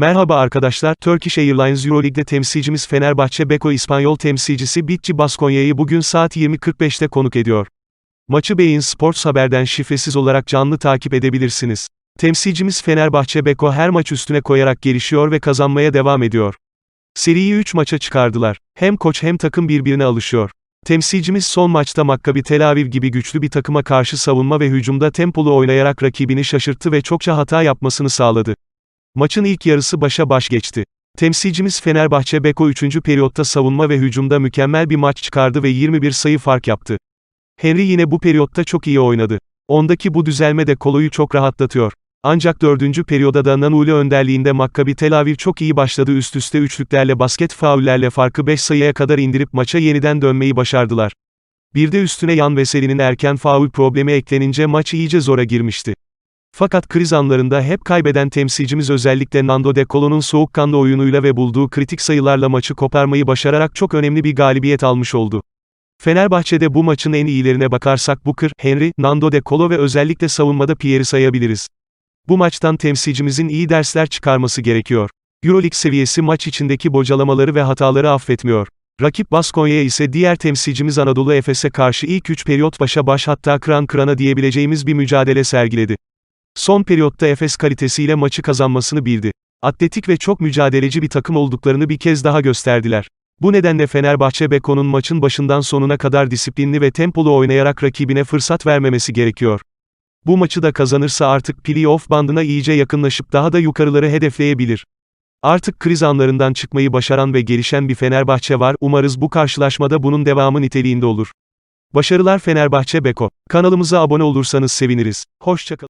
Merhaba arkadaşlar, Turkish Airlines Euroleague'de temsilcimiz Fenerbahçe Beko İspanyol temsilcisi Bitci Baskonya'yı bugün saat 20.45'te konuk ediyor. Maçı Beyin Sports Haber'den şifresiz olarak canlı takip edebilirsiniz. Temsilcimiz Fenerbahçe Beko her maç üstüne koyarak gelişiyor ve kazanmaya devam ediyor. Seriyi 3 maça çıkardılar. Hem koç hem takım birbirine alışıyor. Temsilcimiz son maçta Maccabi Tel Aviv gibi güçlü bir takıma karşı savunma ve hücumda tempolu oynayarak rakibini şaşırttı ve çokça hata yapmasını sağladı. Maçın ilk yarısı başa baş geçti. Temsilcimiz Fenerbahçe Beko 3. periyotta savunma ve hücumda mükemmel bir maç çıkardı ve 21 sayı fark yaptı. Henry yine bu periyotta çok iyi oynadı. Ondaki bu düzelme de Kolo'yu çok rahatlatıyor. Ancak 4. periyoda da Nanuli önderliğinde Maccabi Tel Aviv çok iyi başladı üst üste üçlüklerle basket faullerle farkı 5 sayıya kadar indirip maça yeniden dönmeyi başardılar. Bir de üstüne Yan Veseli'nin erken faul problemi eklenince maç iyice zora girmişti. Fakat kriz anlarında hep kaybeden temsilcimiz özellikle Nando De Colo'nun soğukkanlı oyunuyla ve bulduğu kritik sayılarla maçı koparmayı başararak çok önemli bir galibiyet almış oldu. Fenerbahçe'de bu maçın en iyilerine bakarsak Booker, Henry, Nando De Colo ve özellikle savunmada Pierre'i sayabiliriz. Bu maçtan temsilcimizin iyi dersler çıkarması gerekiyor. Euroleague seviyesi maç içindeki bocalamaları ve hataları affetmiyor. Rakip Baskonya ise diğer temsilcimiz Anadolu Efes'e karşı ilk 3 periyot başa baş hatta kıran kırana diyebileceğimiz bir mücadele sergiledi. Son periyotta Efes kalitesiyle maçı kazanmasını bildi. Atletik ve çok mücadeleci bir takım olduklarını bir kez daha gösterdiler. Bu nedenle Fenerbahçe Beko'nun maçın başından sonuna kadar disiplinli ve tempolu oynayarak rakibine fırsat vermemesi gerekiyor. Bu maçı da kazanırsa artık playoff bandına iyice yakınlaşıp daha da yukarıları hedefleyebilir. Artık kriz anlarından çıkmayı başaran ve gelişen bir Fenerbahçe var, umarız bu karşılaşmada bunun devamı niteliğinde olur. Başarılar Fenerbahçe Beko. Kanalımıza abone olursanız seviniriz. Hoşçakalın.